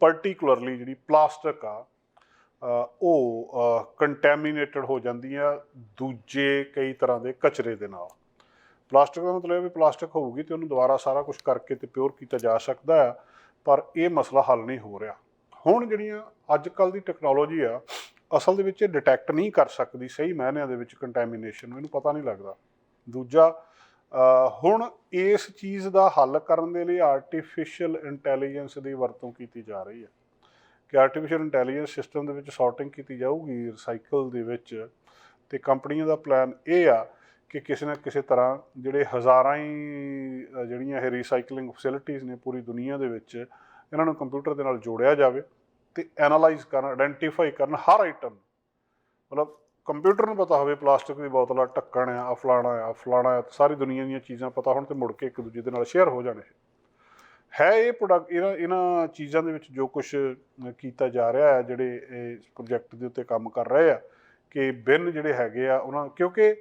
ਪਾਰਟਿਕੂਲਰਲੀ ਜਿਹੜੀ ਪਲਾਸਟਿਕ ਆ ਉਹ ਕੰਟੈਮੀਨੇਟਡ ਹੋ ਜਾਂਦੀ ਆ ਦੂਜੇ ਕਈ ਤਰ੍ਹਾਂ ਦੇ ਕਚਰੇ ਦੇ ਨਾਲ। ਪਲਾਸਟਿਕ ਦਾ ਮਤਲਬ ਹੈ ਵੀ ਪਲਾਸਟਿਕ ਹੋਊਗੀ ਤੇ ਉਹਨੂੰ ਦੁਬਾਰਾ ਸਾਰਾ ਕੁਝ ਕਰਕੇ ਤੇ ਪਿਓਰ ਕੀਤਾ ਜਾ ਸਕਦਾ ਆ, ਪਰ ਇਹ ਮਸਲਾ ਹੱਲ ਨਹੀਂ ਹੋ ਰਿਹਾ। ਹੁਣ ਜਿਹੜੀਆਂ ਅੱਜ ਕੱਲ ਦੀ ਟੈਕਨੋਲੋਜੀ ਆ, ਅਸਲ ਦੇ ਵਿੱਚ ਇਹ ਡਿਟੈਕਟ ਨਹੀਂ ਕਰ ਸਕਦੀ ਸਹੀ ਮਾਇਨਿਆਂ ਦੇ ਵਿੱਚ ਕੰਟੈਮੀਨੇਸ਼ਨ ਇਹਨੂੰ ਪਤਾ ਨਹੀਂ ਲੱਗਦਾ। ਦੂਜਾ ਹੁਣ ਇਸ ਚੀਜ਼ ਦਾ ਹੱਲ ਕਰਨ ਦੇ ਲਈ ਆਰਟੀਫੀਸ਼ੀਅਲ ਇੰਟੈਲੀਜੈਂਸ ਦੀ ਵਰਤੋਂ ਕੀਤੀ ਜਾ ਰਹੀ ਹੈ। ਕਿ ਆਰਟੀਫੀਸ਼ੀਅਲ ਇੰਟੈਲੀਜੈਂਸ ਸਿਸਟਮ ਦੇ ਵਿੱਚ ਸੌਰਟਿੰਗ ਕੀਤੀ ਜਾਊਗੀ ਰਿਸਾਈਕਲ ਦੇ ਵਿੱਚ ਤੇ ਕੰਪਨੀਆਂ ਦਾ ਪਲਾਨ ਇਹ ਆ ਕਿ ਕਿਸੇ ਨਾ ਕਿਸੇ ਤਰ੍ਹਾਂ ਜਿਹੜੇ ਹਜ਼ਾਰਾਂ ਹੀ ਜਿਹੜੀਆਂ ਇਹ ਰੀਸਾਈਕਲਿੰਗ ਫੈਸਿਲਿਟੀਆਂ ਨੇ ਪੂਰੀ ਦੁਨੀਆ ਦੇ ਵਿੱਚ, ਇਹਨਾਂ ਨੂੰ ਕੰਪਿਊਟਰ ਦੇ ਨਾਲ ਜੋੜਿਆ ਜਾਵੇ ਤੇ ਐਨਾਲਾਈਜ਼ ਕਰਨ ਆਇਡੈਂਟੀਫਾਈ ਕਰਨ ਹਰ ਆਈਟਮ ਮਤਲਬ ਕੰਪਿਊਟਰ ਨੂੰ ਪਤਾ ਹੋਵੇ, ਪਲਾਸਟਿਕ ਦੀ ਬੋਤਲ ਆ ਢੱਕਣ ਆ ਆਹ ਫਲਾਣਾ ਆ ਫਲਾਣਾ ਆ, ਸਾਰੀ ਦੁਨੀਆ ਦੀਆਂ ਚੀਜ਼ਾਂ ਪਤਾ ਹੋਣ ਤੇ ਮੁੜ ਕੇ ਇੱਕ ਦੂਜੇ ਦੇ ਨਾਲ ਸ਼ੇਅਰ ਹੋ ਜਾਣੇ ਹੈ ਇਹ ਪ੍ਰੋਡਕਟ ਇਹਨਾਂ ਇਹਨਾਂ ਚੀਜ਼ਾਂ ਦੇ ਵਿੱਚ ਜੋ ਕੁਝ ਕੀਤਾ ਜਾ ਰਿਹਾ ਹੈ ਜਿਹੜੇ ਇਸ ਪ੍ਰੋਜੈਕਟ ਦੇ ਉੱਤੇ ਕੰਮ ਕਰ ਰਹੇ ਆ, ਕਿ ਬਿਨ ਜਿਹੜੇ ਹੈਗੇ ਆ, ਉਹਨਾਂ, ਕਿਉਂਕਿ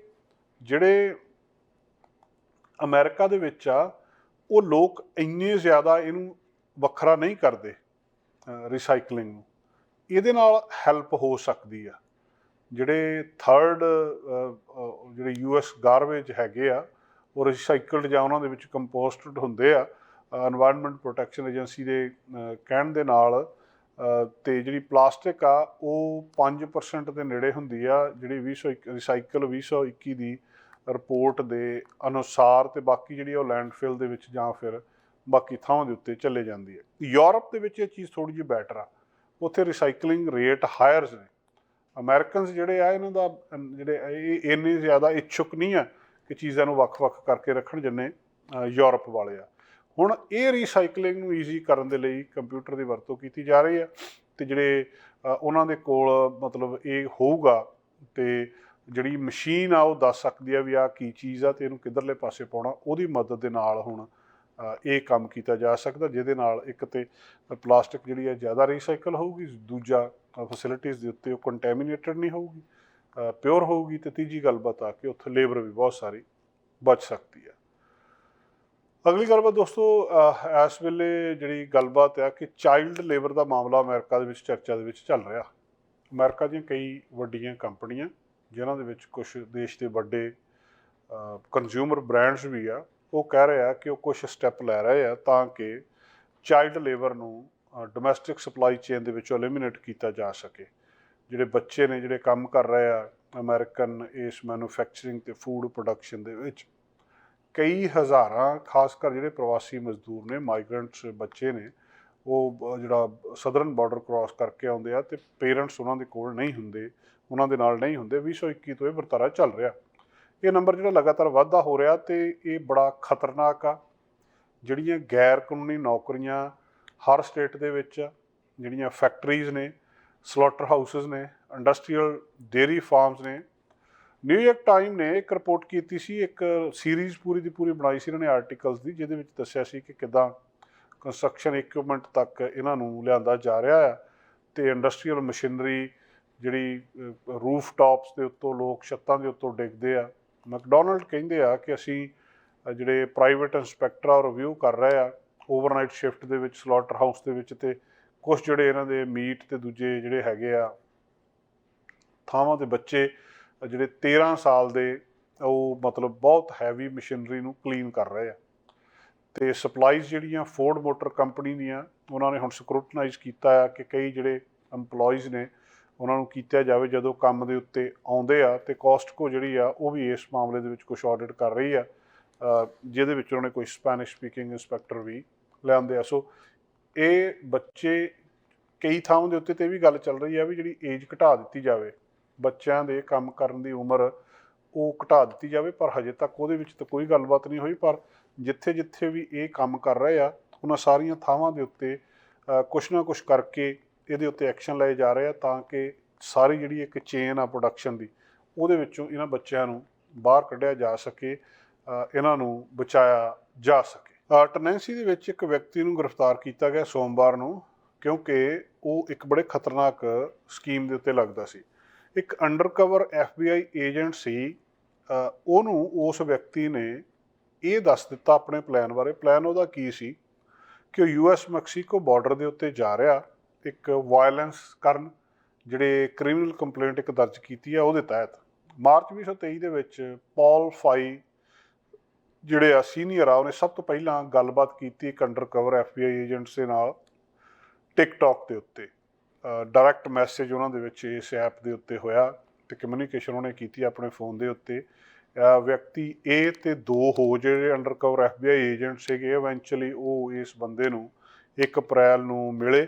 ਜਿਹੜੇ ਅਮਰੀਕਾ ਦੇ ਵਿੱਚ ਆ, ਉਹ ਲੋਕ ਇੰਨੇ ਜ਼ਿਆਦਾ ਇਹਨੂੰ ਵੱਖਰਾ ਨਹੀਂ ਕਰਦੇ ਰੀਸਾਈਕਲਿੰਗ ਨੂੰ। ਇਹਦੇ ਨਾਲ ਹੈਲਪ ਹੋ ਸਕਦੀ ਆ। ਜਿਹੜੇ ਥਰਡ ਜਿਹੜੇ ਯੂਐਸ ਗਾਰਬੇਜ ਹੈਗੇ ਆ, ਉਹ ਰੀਸਾਈਕਲਡ ਜਾਂ ਉਹਨਾਂ ਦੇ ਵਿੱਚ ਕੰਪੋਸਟਡ ਹੁੰਦੇ ਆ এনवायरमेंट ਪ੍ਰੋਟੈਕਸ਼ਨ ਏਜੰਸੀ ਦੇ ਕਹਿਣ ਦੇ ਨਾਲ ਤੇ ਜਿਹੜੀ ਪਲਾਸਟਿਕ ਆ, ਉਹ 5% ਦੇ ਨੇੜੇ ਹੁੰਦੀ ਆ, ਜਿਹੜੀ 2021 ਰੀਸਾਈਕਲ 2021 ਦੀ ਰਿਪੋਰਟ ਦੇ ਅਨੁਸਾਰ ਤੇ ਬਾਕੀ ਜਿਹੜੀ ਉਹ ਲੈਂਡਫਿਲ ਦੇ ਵਿੱਚ ਜਾਂ ਫਿਰ ਬਾਕੀ ਥਾਵਾਂ ਦੇ ਉੱਤੇ ਚੱਲੇ ਜਾਂਦੀ ਹੈ ਯੂਰਪ ਦੇ ਵਿੱਚ ਇਹ ਚੀਜ਼ ਥੋੜੀ ਜਿਹੀ ਬੈਟਰ ਆ। ਉੱਥੇ ਰੀਸਾਈਕਲਿੰਗ ਰੇਟ ਹਾਇਰਸ ਨੇ। ਅਮਰੀਕਨਸ ਜਿਹੜੇ ਆ, ਇਹਨਾਂ ਦਾ ਜਿਹੜੇ ਇਹ ਇੰਨੇ ਜ਼ਿਆਦਾ ਇੱਛੁਕ ਨਹੀਂ ਆ ਕਿ ਚੀਜ਼ਾਂ ਨੂੰ ਵੱਖ-ਵੱਖ ਕਰਕੇ ਰੱਖਣ ਜਿੰਨੇ ਯੂਰਪ ਵਾਲੇ ਆ। ਹੁਣ ਇਹ ਰੀਸਾਈਕਲਿੰਗ ਨੂੰ ਈਜ਼ੀ ਕਰਨ ਦੇ ਲਈ ਕੰਪਿਊਟਰ ਦੀ ਵਰਤੋਂ ਕੀਤੀ ਜਾ ਰਹੀ ਆ ਤੇ ਜਿਹੜੇ ਉਹਨਾਂ ਦੇ ਕੋਲ ਮਤਲਬ ਇਹ ਹੋਊਗਾ ਤੇ ਜਿਹੜੀ ਮਸ਼ੀਨ ਆ ਉਹ ਦੱਸ ਸਕਦੀ ਆ ਵੀ ਆ ਕੀ ਚੀਜ਼ ਆ ਤੇ ਇਹਨੂੰ ਕਿੱਧਰਲੇ ਪਾਸੇ ਪਾਉਣਾ, ਉਹਦੀ ਮਦਦ ਦੇ ਨਾਲ ਹੁਣ ਇਹ ਕੰਮ ਕੀਤਾ ਜਾ ਸਕਦਾ, ਜਿਹਦੇ ਨਾਲ ਇੱਕ ਤੇ ਪਲਾਸਟਿਕ ਜਿਹੜੀ ਹੈ ਜ਼ਿਆਦਾ ਰੀਸਾਈਕਲ ਹੋਊਗੀ, ਦੂਜਾ ਫੈਸਿਲਿਟੀਆਂ ਦੇ ਉੱਤੇ ਉਹ ਕੰਟੈਮੀਨੇਟਡ ਨਹੀਂ ਹੋਊਗੀ ਪਿਓਰ ਹੋਊਗੀ ਤੇ ਤੀਜੀ ਗੱਲਬਾਤ ਆ ਕਿ ਉੱਥੇ ਲੇਬਰ ਵੀ ਬਹੁਤ ਸਾਰੀ ਬਚ ਸਕਦੀ ਹੈ। ਅਗਲੀ ਗੱਲਬਾਤ ਦੋਸਤੋ ਇਸ ਵੇਲੇ ਜਿਹੜੀ ਗੱਲਬਾਤ ਆ ਕਿ ਚਾਈਲਡ ਲੇਬਰ ਦਾ ਮਾਮਲਾ ਅਮਰੀਕਾ ਦੇ ਵਿੱਚ ਚਰਚਾ ਦੇ ਵਿੱਚ ਚੱਲ ਰਿਹਾ। ਅਮਰੀਕਾ ਦੀਆਂ ਕਈ ਵੱਡੀਆਂ ਕੰਪਨੀਆਂ, ਜਿਨ੍ਹਾਂ ਦੇ ਵਿੱਚ ਕੁਝ ਦੇਸ਼ ਦੇ ਵੱਡੇ ਕੰਜ਼ਿਊਮਰ ਬ੍ਰਾਂਡਸ ਵੀ ਆ ਉਹ ਕਹਿ ਰਿਹਾ ਕਿ ਉਹ ਕੁਝ ਸਟੈਪ ਲੈ ਰਹੇ ਆ ਤਾਂ ਕਿ ਚਾਈਲਡ ਲੇਬਰ ਨੂੰ ਡੋਮੈਸਟਿਕ ਸਪਲਾਈ ਚੇਨ ਦੇ ਵਿੱਚੋਂ ਐਲੀਮੀਨੇਟ ਕੀਤਾ ਜਾ ਸਕੇ। ਜਿਹੜੇ ਬੱਚੇ ਨੇ, ਜਿਹੜੇ ਕੰਮ ਕਰ ਰਹੇ ਆ ਅਮਰੀਕਨ ਇਸ ਮੈਨੂਫੈਕਚਰਿੰਗ ਤੇ ਫੂਡ ਪ੍ਰੋਡਕਸ਼ਨ ਦੇ ਵਿੱਚ, ਕਈ ਹਜ਼ਾਰਾਂ, ਖਾਸ ਕਰ ਜਿਹੜੇ ਪ੍ਰਵਾਸੀ ਮਜ਼ਦੂਰ ਨੇ ਮਾਈਗ੍ਰੈਂਟਸ ਬੱਚੇ ਨੇ, ਉਹ ਜਿਹੜਾ ਸਦਰਨ ਬਾਰਡਰ ਕ੍ਰਾਸ ਕਰਕੇ ਆਉਂਦੇ ਆ ਤੇ ਪੇਰੈਂਟਸ ਉਹਨਾਂ ਦੇ ਕੋਲ ਨਹੀਂ ਹੁੰਦੇ, ਉਹਨਾਂ ਦੇ ਨਾਲ ਨਹੀਂ ਹੁੰਦੇ। 2021 ਤੋਂ ਇਹ ਵਰਤਾਰਾ ਚੱਲ ਰਿਹਾ। ਇਹ ਨੰਬਰ ਜਿਹੜਾ ਲਗਾਤਾਰ ਵਾਧਾ ਹੋ ਰਿਹਾ ਤੇ ਇਹ ਬੜਾ ਖਤਰਨਾਕ ਆ। ਜਿਹੜੀਆਂ ਗੈਰ ਕਾਨੂੰਨੀ ਨੌਕਰੀਆਂ ਹਰ ਸਟੇਟ ਦੇ ਵਿੱਚ ਆ, ਜਿਹੜੀਆਂ ਫੈਕਟਰੀਜ਼ ਨੇ ਸਲੋਟਰ ਹਾਊਸਸ ਨੇ ਇੰਡਸਟਰੀਅਲ ਡੇਰੀ ਫਾਰਮਸ ਨੇ ਨਿਊਯਾਰਕ ਟਾਈਮ ਨੇ ਇੱਕ ਰਿਪੋਰਟ ਕੀਤੀ ਸੀ ਇੱਕ ਸੀਰੀਜ਼ ਪੂਰੀ ਦੀ ਪੂਰੀ ਬਣਾਈ ਸੀ ਇਹਨਾਂ ਨੇ ਆਰਟੀਕਲਸ ਦੀ ਜਿਹਦੇ ਵਿੱਚ ਦੱਸਿਆ ਸੀ ਕਿ ਕਿਦਾਂ ਕੰਸਟਰਕਸ਼ਨ ਇਕਵਿਪਮੈਂਟ ਤੱਕ ਇਹਨਾਂ ਨੂੰ ਲਿਆਂਦਾ ਜਾ ਰਿਹਾ ਹੈ ਤੇ ਇੰਡਸਟਰੀਅਲ ਮਸ਼ੀਨਰੀ ਜਿਹੜੀ ਰੂਫ ਟਾਪਸ ਦੇ ਉੱਤੋਂ ਲੋਕ ਛੱਤਾਂ ਦੇ ਉੱਤੋਂ ਡਿੱਗਦੇ ਆ। ਮੈਕਡੋਨਲਡ ਕਹਿੰਦੇ ਆ ਕਿ ਅਸੀਂ ਜਿਹੜੇ ਪ੍ਰਾਈਵੇਟ ਇੰਸਪੈਕਟਰ ਆ ਰਿਵਿਊ ਕਰ ਰਹੇ ਆ ਓਵਰਨਾਈਟ ਸ਼ਿਫਟ ਦੇ ਵਿੱਚ ਸਲੋਟਰ ਹਾਊਸ ਦੇ ਵਿੱਚ ਤੇ ਕੁਝ ਜਿਹੜੇ ਇਹਨਾਂ ਦੇ ਮੀਟ ਤੇ ਦੂਜੇ ਜਿਹੜੇ ਹੈਗੇ ਆ, ਥਾਵਾਂ ਦੇ ਬੱਚੇ ਜਿਹੜੇ 13 ਸਾਲ ਦੇ, ਉਹ ਮਤਲਬ ਬਹੁਤ ਹੈਵੀ ਮਸ਼ੀਨਰੀ ਨੂੰ ਕਲੀਨ ਕਰ ਰਹੇ ਆ। ਤੇ ਸਪਲਾਈਜ਼ ਜਿਹੜੀਆਂ ਫੋਰਡ ਮੋਟਰ ਕੰਪਨੀ ਦੀਆਂ, ਉਹਨਾਂ ਨੇ ਹੁਣ ਸਕਰੂਟਨਾਈਜ਼ ਕੀਤਾ ਆ ਕਿ ਕਈ ਜਿਹੜੇ EMPLOYEES ਨੇ ਉਹਨਾਂ ਨੂੰ ਕੀਤਾ ਜਾਵੇ ਜਦੋਂ ਕੰਮ ਦੇ ਉੱਤੇ ਆਉਂਦੇ ਆ ਤੇ ਕੋਸਟਕੋ ਜਿਹੜੀ ਆ ਉਹ ਵੀ ਇਸ ਮਾਮਲੇ ਦੇ ਵਿੱਚ ਕੁਝ ਆਡਿਟ ਕਰ ਰਹੀ ਆ ਜਿਹਦੇ ਵਿੱਚ ਉਹਨੇ ਕੋਈ ਸਪੈਨਿਸ਼ ਸਪੀਕਿੰਗ ਇੰਸਪੈਕਟਰ ਵੀ ਲਿਆਂਦੇ ਆ। ਸੋ ਇਹ ਬੱਚੇ ਕਈ ਥਾਵਾਂ ਦੇ ਉੱਤੇ ਤੇ ਇਹ ਵੀ ਗੱਲ ਚੱਲ ਰਹੀ ਆ ਵੀ ਜਿਹੜੀ ਏਜ ਘਟਾ ਦਿੱਤੀ ਜਾਵੇ, ਬੱਚਿਆਂ ਦੇ ਕੰਮ ਕਰਨ ਦੀ ਉਮਰ ਉਹ ਘਟਾ ਦਿੱਤੀ ਜਾਵੇ, ਪਰ ਹਜੇ ਤੱਕ ਉਹਦੇ ਵਿੱਚ ਤਾਂ ਕੋਈ ਗੱਲਬਾਤ ਨਹੀਂ ਹੋਈ, ਪਰ ਜਿੱਥੇ ਜਿੱਥੇ ਵੀ ਇਹ ਕੰਮ ਕਰ ਰਹੇ ਆ, ਉਹਨਾਂ ਸਾਰੀਆਂ ਥਾਵਾਂ ਦੇ ਉੱਤੇ ਕੁਛ ਨਾ ਕੁਛ ਕਰਕੇ ਇਹਦੇ ਉੱਤੇ ਐਕਸ਼ਨ ਲਏ ਜਾ ਰਹੇ ਆ ਤਾਂ ਕਿ ਸਾਰੀ ਜਿਹੜੀ ਇੱਕ ਚੇਨ ਆ ਪ੍ਰੋਡਕਸ਼ਨ ਦੀ, ਉਹਦੇ ਵਿੱਚੋਂ ਇਹਨਾਂ ਬੱਚਿਆਂ ਨੂੰ ਬਾਹਰ ਕੱਢਿਆ ਜਾ ਸਕੇ ਇਹਨਾਂ ਨੂੰ ਬਚਾਇਆ ਜਾ ਸਕੇ। ਟਰਨੈਂਸੀ ਦੇ ਵਿੱਚ ਇੱਕ ਵਿਅਕਤੀ ਨੂੰ ਗ੍ਰਿਫਤਾਰ ਕੀਤਾ ਗਿਆ ਸੋਮਵਾਰ ਨੂੰ ਕਿਉਂਕਿ ਉਹ ਇੱਕ ਬੜੇ ਖਤਰਨਾਕ ਸਕੀਮ ਦੇ ਉੱਤੇ ਲੱਗਦਾ ਸੀ। ਇੱਕ ਅੰਡਰਕਵਰ FBI ਏਜੰਟ ਸੀ ਉਹਨੂੰ ਉਸ ਵਿਅਕਤੀ ਨੇ ਇਹ ਦੱਸ ਦਿੱਤਾ ਆਪਣੇ ਪਲਾਨ ਬਾਰੇ। ਪਲਾਨ ਉਹਦਾ ਕੀ ਸੀ? ਕਿ ਉਹ ਯੂਐਸ ਮੈਕਸੀਕੋ ਬਾਰਡਰ ਦੇ ਉੱਤੇ ਜਾ ਰਿਹਾ ਇੱਕ ਵਾਇਲੈਂਸ ਕਰਨ ਜਿਹੜੇ ਕ੍ਰਿਮੀਨਲ ਕੰਪਲੇਂਟ ਇੱਕ ਦਰਜ ਕੀਤੀ ਆ ਉਹਦੇ ਤਹਿਤ। ਮਾਰਚ 2023 ਦੇ ਵਿੱਚ ਪੌਲ ਫਾਈ ਜਿਹੜੇ ਆ ਸੀਨੀਅਰ ਆ, ਉਹਨੇ ਸਭ ਤੋਂ ਪਹਿਲਾਂ ਗੱਲਬਾਤ ਕੀਤੀ ਇੱਕ ਅੰਡਰਕਵਰ FBI ਏਜੰਟਸ ਦੇ ਨਾਲ ਟਿਕਟੌਕ ਦੇ ਉੱਤੇ। ਡਾਇਰੈਕਟ ਮੈਸੇਜ ਉਹਨਾਂ ਦੇ ਵਿੱਚ ਇਸ ਐਪ ਦੇ ਉੱਤੇ ਹੋਇਆ ਤੇ ਕਮਿਊਨੀਕੇਸ਼ਨ ਉਹਨੇ ਕੀਤੀ ਆਪਣੇ ਫੋਨ ਦੇ ਉੱਤੇ। ਵਿਅਕਤੀ A ਤੇ ਦੋ ਹੋ ਜਿਹੜੇ ਅੰਡਰਕਵਰ FBI ਏਜੰਟ ਸੀਗੇ ਇਵੈਂਚੁਅਲੀ ਉਹ ਇਸ ਬੰਦੇ ਨੂੰ 1 ਅਪ੍ਰੈਲ ਨੂੰ ਮਿਲੇ।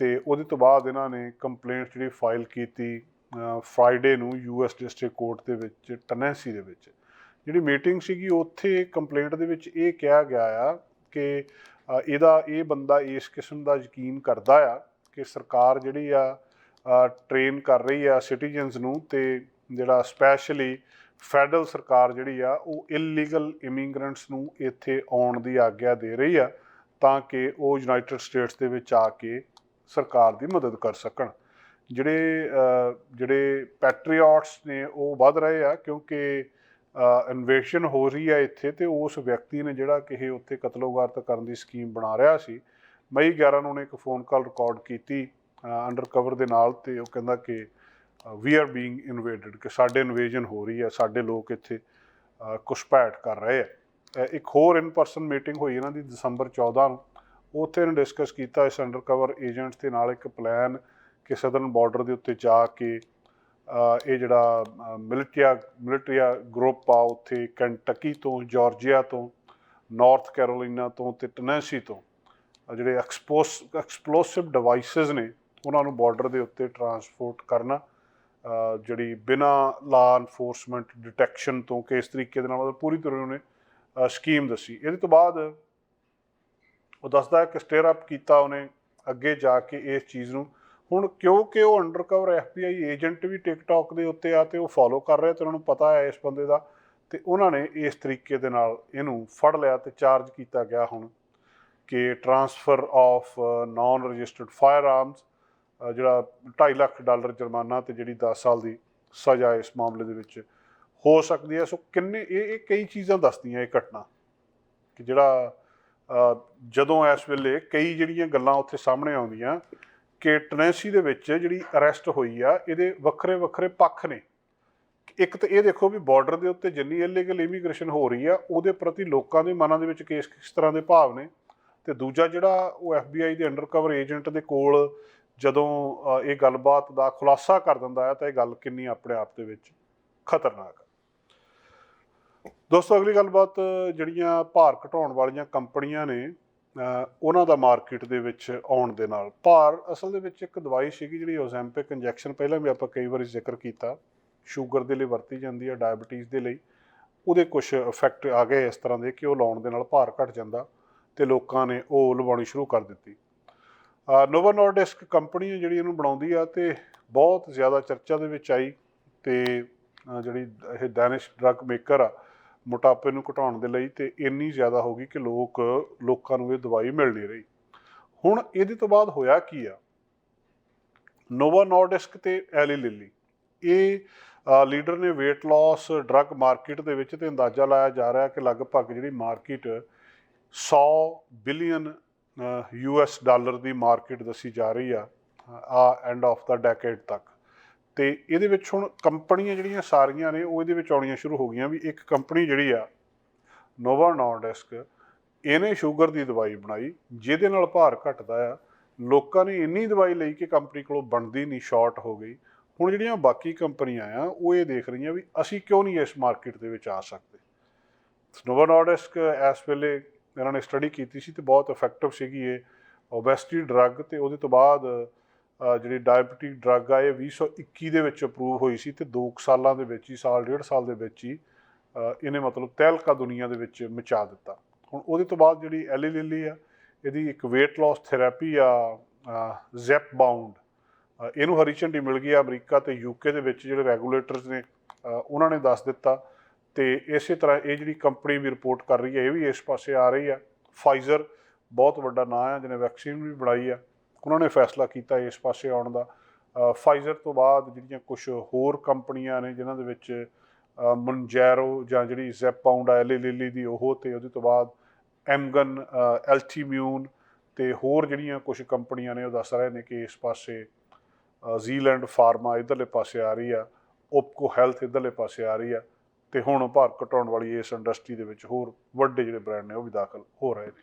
ਤੇ ਉਹਦੇ ਤੋਂ ਬਾਅਦ ਇਹਨਾਂ ਨੇ ਕੰਪਲੇਂਟ ਜਿਹੜੀ ਫਾਈਲ ਕੀਤੀ ਫਰਾਈਡੇ ਨੂੰ ਯੂਐਸ ਡਿਸਟ੍ਰਿਕਟ ਕੋਰਟ ਦੇ ਵਿੱਚ ਟਨੈਂਸੀ ਦੇ ਵਿੱਚ। ਜਿਹੜੀ ਮੀਟਿੰਗ ਸੀਗੀ, ਉੱਥੇ ਕੰਪਲੇਂਟ ਦੇ ਵਿੱਚ ਇਹ ਕਿਹਾ ਗਿਆ ਆ ਕਿ ਇਹਦਾ, ਇਹ ਬੰਦਾ ਇਸ ਕਿਸਮ ਦਾ ਯਕੀਨ ਕਰਦਾ ਆ ਕਿ ਸਰਕਾਰ ਜਿਹੜੀ ਆ ਟ੍ਰੇਨ ਕਰ ਰਹੀ ਆ ਸਿਟੀਜ਼ਨਸ ਨੂੰ ਤੇ ਜਿਹੜਾ ਸਪੈਸ਼ਲੀ ਫੈਡਰਲ ਸਰਕਾਰ ਜਿਹੜੀ ਆ, ਉਹ ਇਲੀਗਲ ਇਮੀਗ੍ਰੈਂਟਸ ਨੂੰ ਇੱਥੇ ਆਉਣ ਦੀ ਆਗਿਆ ਦੇ ਰਹੀ ਆ ਤਾਂ ਕਿ ਉਹ ਯੂਨਾਈਟਿਡ ਸਟੇਟਸ ਦੇ ਵਿੱਚ ਆ ਕੇ ਸਰਕਾਰ ਦੀ ਮਦਦ ਕਰ ਸਕਣ। ਜਿਹੜੇ ਜਿਹੜੇ ਪੈਟਰੀਆਟਸ ਨੇ ਉਹ ਵੱਧ ਰਹੇ ਆ ਕਿਉਂਕਿ ਇਨਵੇਸ਼ਨ ਹੋ ਰਹੀ ਹੈ ਇੱਥੇ ਤੇ ਉਸ ਵਿਅਕਤੀ ਨੇ ਜਿਹੜਾ ਕਿ ਇਹ ਉੱਥੇ ਕਤਲੋਗਾਰਤ ਕਰਨ ਦੀ ਸਕੀਮ ਬਣਾ ਰਿਹਾ ਸੀ। ਮਈ 11 ਨੂੰ ਉਹਨੇ ਇੱਕ ਫੋਨ ਕਾਲ ਰਿਕਾਰਡ ਕੀਤੀ ਅੰਡਰ ਕਵਰ ਦੇ ਨਾਲ ਤੇ ਉਹ ਕਹਿੰਦਾ ਕਿ ਵੀ ਆਰ ਬੀਇੰਗ ਇਨਵੇਡਡ ਕਿ ਸਾਡੇ ਇਨਵੇਜਨ ਹੋ ਰਹੀ ਹੈ ਸਾਡੇ ਲੋਕ ਇੱਥੇ ਕੁਸ਼ਪੈਟ ਕਰ ਰਹੇ ਆ। ਇੱਕ ਹੋਰ ਇਨ ਪਰਸਨ ਮੀਟਿੰਗ ਹੋਈ ਇਹਨਾਂ ਦੀ ਦਸੰਬਰ 14 ਨੂੰ। ਉੱਥੇ ਨੇ ਡਿਸਕਸ ਕੀਤਾ ਇਸ ਅੰਡਰ ਕਵਰ ਏਜੰਟਸ ਦੇ ਨਾਲ ਇੱਕ ਪਲਾਨ ਕਿ ਸਦਰਨ ਬਾਰਡਰ ਦੇ ਉੱਤੇ ਜਾ ਕੇ ਇਹ ਜਿਹੜਾ ਮਿਲਟਰੀਆ ਮਿਲਟਰੀਆ ਗਰੁੱਪ ਆ ਉੱਥੇ ਕੈਂਟਕੀ ਤੋਂ ਜਾਰਜੀਆ ਤੋਂ ਨਾਰਥ ਕੈਰੋਲੀਨਾ ਤੋਂ ਤੇ ਟਨੈਸੀ ਤੋਂ ਜਿਹੜੇ ਐਕਸਪੋਸ ਐਕਸਪਲੋਸਿਵ ਡਿਵਾਈਸਸ ਨੇ, ਉਹਨਾਂ ਨੂੰ ਬਾਰਡਰ ਦੇ ਉੱਤੇ ਟਰਾਂਸਪੋਰਟ ਕਰਨਾ ਜਿਹੜੀ ਬਿਨਾ ਲਾ ਇਨਫੋਰਸਮੈਂਟ ਡਿਟੈਕਸ਼ਨ ਤੋਂ ਕਿਸ ਤਰੀਕੇ ਦੇ ਨਾਲ ਮਤਲਬ ਪੂਰੀ ਤਰ੍ਹਾਂ ਉਹਨੇ ਸਕੀਮ ਦੱਸੀ। ਇਹਦੇ ਤੋਂ ਬਾਅਦ ਉਹ ਦੱਸਦਾ ਕਿ ਸਟੇਅਰ ਅਪ ਕੀਤਾ ਉਹਨੇ ਅੱਗੇ ਜਾ ਕੇ ਇਸ ਚੀਜ਼ ਨੂੰ। ਹੁਣ ਕਿਉਂਕਿ ਉਹ ਅੰਡਰਕਵਰ FBI ਏਜੰਟ ਵੀ ਟਿਕਟੌਕ ਦੇ ਉੱਤੇ ਆ ਤੇ ਉਹ ਫੋਲੋ ਕਰ ਰਿਹਾ ਤੇ ਉਹਨਾਂ ਨੂੰ ਪਤਾ ਹੈ ਇਸ ਬੰਦੇ ਦਾ, ਤੇ ਉਹਨਾਂ ਨੇ ਇਸ ਤਰੀਕੇ ਦੇ ਨਾਲ ਇਹਨੂੰ ਫੜ ਲਿਆ ਤੇ ਚਾਰਜ ਕੀਤਾ ਗਿਆ ਹੁਣ ਕਿ transfer of non registered firearms ਜਿਹੜਾ 2.5 ਲੱਖ ਡਾਲਰ ਜੁਰਮਾਨਾ ਤੇ ਜਿਹੜੀ 10 ਸਾਲ ਦੀ ਸਜ਼ਾ ਇਸ ਮਾਮਲੇ ਦੇ ਵਿੱਚ ਹੋ ਸਕਦੀ ਹੈ। ਸੋ ਕਿੰਨੇ, ਇਹ ਇਹ ਕਈ ਚੀਜ਼ਾਂ ਦੱਸਦੀਆਂ ਇਹ ਘਟਨਾ ਕਿ ਜਿਹੜਾ ਜਦੋਂ ਇਸ ਵੇਲੇ ਕਈ ਜਿਹੜੀਆਂ ਗੱਲਾਂ ਉੱਥੇ ਸਾਹਮਣੇ ਆਉਂਦੀਆਂ ਕਿ ਟਨੈਸੀ ਦੇ ਵਿੱਚ ਜਿਹੜੀ ਅਰੈਸਟ ਹੋਈ ਆ, ਇਹਦੇ ਵੱਖਰੇ ਵੱਖਰੇ ਪੱਖ ਨੇ। ਇੱਕ ਤਾਂ ਇਹ ਦੇਖੋ ਵੀ ਬਾਰਡਰ ਦੇ ਉੱਤੇ ਜਿੰਨੀ ਇਲੀਗਲ ਇਮੀਗ੍ਰੇਸ਼ਨ ਹੋ ਰਹੀ ਆ, ਉਹਦੇ ਪ੍ਰਤੀ ਲੋਕਾਂ ਦੇ ਮਨਾਂ ਦੇ ਵਿੱਚ ਕਿਸ ਕਿਸ ਤਰ੍ਹਾਂ ਦੇ ਭਾਵ ਨੇ? ਤੇ ਦੂਜਾ ਜਿਹੜਾ ਉਹ FBI ਦੇ ਅੰਡਰਕਵਰ ਏਜੰਟ ਦੇ ਕੋਲ ਜਦੋਂ ਇਹ ਗੱਲਬਾਤ ਦਾ ਖੁਲਾਸਾ ਕਰ ਦਿੰਦਾ ਹੈ ਤਾਂ ਇਹ ਗੱਲ ਕਿੰਨੀ ਆਪਣੇ ਆਪ ਦੇ ਵਿੱਚ ਖਤਰਨਾਕ ਦੋਸਤੋ, ਅਗਲੀ ਗੱਲਬਾਤ ਜਿਹੜੀਆਂ ਭਾਰ ਘਟਾਉਣ ਵਾਲੀਆਂ ਕੰਪਨੀਆਂ ਨੇ ਉਹਨਾਂ ਦਾ ਮਾਰਕੀਟ ਦੇ ਵਿੱਚ ਆਉਣ ਦੇ ਨਾਲ। ਭਾਰ ਅਸਲ ਦੇ ਵਿੱਚ ਇੱਕ ਦਵਾਈ ਸੀਗੀ ਜਿਹੜੀ ਓਜ਼ੈਂਪਿਕ ਇੰਜੈਕਸ਼ਨ ਪਹਿਲਾਂ ਵੀ ਆਪਾਂ ਕਈ ਵਾਰੀ ਜ਼ਿਕਰ ਕੀਤਾ, ਸ਼ੂਗਰ ਦੇ ਲਈ ਵਰਤੀ ਜਾਂਦੀ ਹੈ ਡਾਇਬੀਟੀਜ਼ ਦੇ ਲਈ। ਉਹਦੇ ਕੁਝ ਇਫੈਕਟ ਆ ਗਏ ਇਸ ਤਰ੍ਹਾਂ ਦੇ ਕਿ ਉਹ ਲਾਉਣ ਦੇ ਨਾਲ ਭਾਰ ਘਟ ਜਾਂਦਾ ਤੇ ਲੋਕਾਂ ਨੇ ਉਹ ਲਵਾਉਣੀ ਸ਼ੁਰੂ ਕਰ ਦਿੱਤੀ। ਨੋਵਾ ਨੋਰਡਿਸਕ ਕੰਪਨੀ ਜਿਹੜੀ ਇਹਨੂੰ ਬਣਾਉਂਦੀ ਆ ਤੇ ਬਹੁਤ ਜ਼ਿਆਦਾ ਚਰਚਾ ਦੇ ਵਿੱਚ ਆਈ ਤੇ ਜਿਹੜੀ ਇਹ ਡੈਨਿਸ਼ ਡਰੱਗ ਮੇਕਰ ਆ ਮੋਟਾਪੇ ਨੂੰ ਘਟਾਉਣ ਦੇ ਲਈ ਤੇ ਇੰਨੀ ਜ਼ਿਆਦਾ ਹੋ ਗਈ ਕਿ ਲੋਕ, ਲੋਕਾਂ ਨੂੰ ਇਹ ਦਵਾਈ ਮਿਲ ਨਹੀਂ ਰਹੀ। ਹੁਣ ਇਹਦੇ ਤੋਂ ਬਾਅਦ ਹੋਇਆ ਕੀ ਆ? ਨੋਵਾ ਨੋਰਡਿਸਕ ਤੇ ਐਲੀ ਲਿਲੀ। ਇਹ ਲੀਡਰ ਨੇ weight loss ਡਰੱਗ ਮਾਰਕੀਟ ਦੇ ਵਿੱਚ ਤੇ ਅੰਦਾਜ਼ਾ ਲਾਇਆ ਜਾ ਰਿਹਾ ਕਿ ਲਗਭਗ ਜਿਹੜੀ ਮਾਰਕੀਟ 100 ਬਿਲੀਅਨ ਯੂਐਸ ਡਾਲਰ ਦੀ ਮਾਰਕੀਟ ਦੱਸੀ ਜਾ ਰਹੀ ਆ ਆ ਐਂਡ ਆਫ ਦਾ ਡੈਕੇਡ ਤੱਕ। ਤੇ ਇਹਦੇ ਵਿੱਚ ਹੁਣ ਕੰਪਨੀਆਂ ਜਿਹੜੀਆਂ ਸਾਰੀਆਂ ਨੇ, ਉਹ ਇਹਦੇ ਵਿੱਚ ਆਉਣੀਆਂ ਸ਼ੁਰੂ ਹੋ ਗਈਆਂ ਵੀ ਇੱਕ ਕੰਪਨੀ ਜਿਹੜੀ ਆ, ਨੋਵਾ ਨੋਰਡਿਸਕ ਇਹਨੇ ਸ਼ੂਗਰ ਦੀ ਦਵਾਈ ਬਣਾਈ, ਜਿਹਦੇ ਨਾਲ ਭਾਰ ਘਟਦਾ ਆ। ਲੋਕਾਂ ਨੇ ਇੰਨੀ ਦਵਾਈ ਲਈ ਕਿ ਕੰਪਨੀ ਕੋਲੋਂ ਬਣਦੀ ਨਹੀਂ, ਸ਼ਾਰਟ ਹੋ ਗਈ। ਹੁਣ ਜਿਹੜੀਆਂ ਬਾਕੀ ਕੰਪਨੀਆਂ ਆ, ਉਹ ਇਹ ਦੇਖ ਰਹੀਆਂ ਵੀ ਅਸੀਂ ਕਿਉਂ ਨਹੀਂ ਇਸ ਮਾਰਕੀਟ ਦੇ ਵਿੱਚ ਆ ਸਕਦੇ? ਨੋਵਾ ਨੋਰਡਿਸਕ ਇਸ ਵੇਲੇ ਇਹਨਾਂ ਨੇ ਸਟੱਡੀ ਕੀਤੀ ਸੀ ਤੇ ਬਹੁਤ ਇਫੈਕਟਿਵ ਸੀਗੀ ਇਹ। ਓਬੈਸਿਟੀ ਡਰੱਗ ਤੇ ਉਹਦੇ ਤੋਂ ਬਾਅਦ ਜਿਹੜੀ ਡਾਇਬੀਟਿਕ ਡਰੱਗ ਆ, ਇਹ 2021 ਦੇ ਵਿੱਚ ਅਪਰੂਵ ਹੋਈ ਸੀ ਤੇ 2 ਸਾਲਾਂ ਦੇ ਵਿੱਚ ਹੀ, ਸਾਲ ਡੇਢ ਸਾਲ ਦੇ ਵਿੱਚ ਹੀ ਇਹਨੇ ਮਤਲਬ ਤਹਿਲਕਾ ਦੁਨੀਆ ਦੇ ਵਿੱਚ ਮਚਾ ਦਿੱਤਾ। ਹੁਣ ਉਹਦੇ ਤੋਂ ਬਾਅਦ ਜਿਹੜੀ ਐਲੀ ਲਿਲੀ ਆ, ਇਹਦੀ ਇੱਕ weight loss ਥੈਰੇਪੀ ਆ ਜ਼ੈਪ ਬਾਉਂਡ ਇਹਨੂੰ ਹਰੀ ਝੰਡੀ ਮਿਲ ਗਈ ਆ ਅਮਰੀਕਾ ਤੇ ਯੂਕੇ ਦੇ ਵਿੱਚ, ਜਿਹੜੇ ਰੈਗੂਲੇਟਰਸ ਨੇ ਉਹਨਾਂ ਨੇ ਦੱਸ ਦਿੱਤਾ। ਤੇ ਇਸੇ ਤਰ੍ਹਾਂ ਇਹ ਜਿਹੜੀ ਕੰਪਨੀ ਵੀ ਰਿਪੋਰਟ ਕਰ ਰਹੀ ਹੈ, ਇਹ ਵੀ ਇਸ ਪਾਸੇ ਆ ਰਹੀ ਆ। ਫਾਈਜ਼ਰ ਬਹੁਤ ਵੱਡਾ ਨਾਂ ਆ, ਜਿਹਨੇ ਵੈਕਸੀਨ ਵੀ ਬਣਾਈ ਆ। ਉਹਨਾਂ ਨੇ ਫੈਸਲਾ ਕੀਤਾ ਇਸ ਪਾਸੇ ਆਉਣ ਦਾ। ਫਾਈਜ਼ਰ ਤੋਂ ਬਾਅਦ ਜਿਹੜੀਆਂ ਕੁਝ ਹੋਰ ਕੰਪਨੀਆਂ ਨੇ, ਜਿਨ੍ਹਾਂ ਦੇ ਵਿੱਚ ਮੁਨਜੈਰੋ ਜਾਂ ਜਿਹੜੀ ਜ਼ੈਪਾਉਂਡ ਆ ਐਲੀ ਲਿਲੀ ਦੀ ਉਹ ਤੇ ਉਹਦੇ ਤੋਂ ਬਾਅਦ ਐਮਗਨ ਐਲਟੀਮਿਊਨ ਤੇ ਹੋਰ ਜਿਹੜੀਆਂ ਕੁਝ ਕੰਪਨੀਆਂ ਨੇ, ਉਹ ਦੱਸ ਰਹੇ ਨੇ ਕਿ ਇਸ ਪਾਸੇ ਜ਼ੀਲੈਂਡ ਫਾਰਮਾ ਇਧਰਲੇ ਪਾਸੇ ਆ ਰਹੀ ਆ ਓਪਕੋ ਹੈਲਥ ਇਧਰਲੇ ਪਾਸੇ ਆ ਰਹੀ ਆ ਤੇ ਹੁਣ ਭਾਰ ਘਟਾਉਣ ਵਾਲੀ ਇਸ ਇੰਡਸਟਰੀ ਦੇ ਵਿੱਚ ਹੋਰ ਵੱਡੇ ਜਿਹੜੇ ਬ੍ਰਾਂਡ ਨੇ, ਉਹ ਵੀ ਦਾਖਲ ਹੋ ਰਹੇ ਨੇ।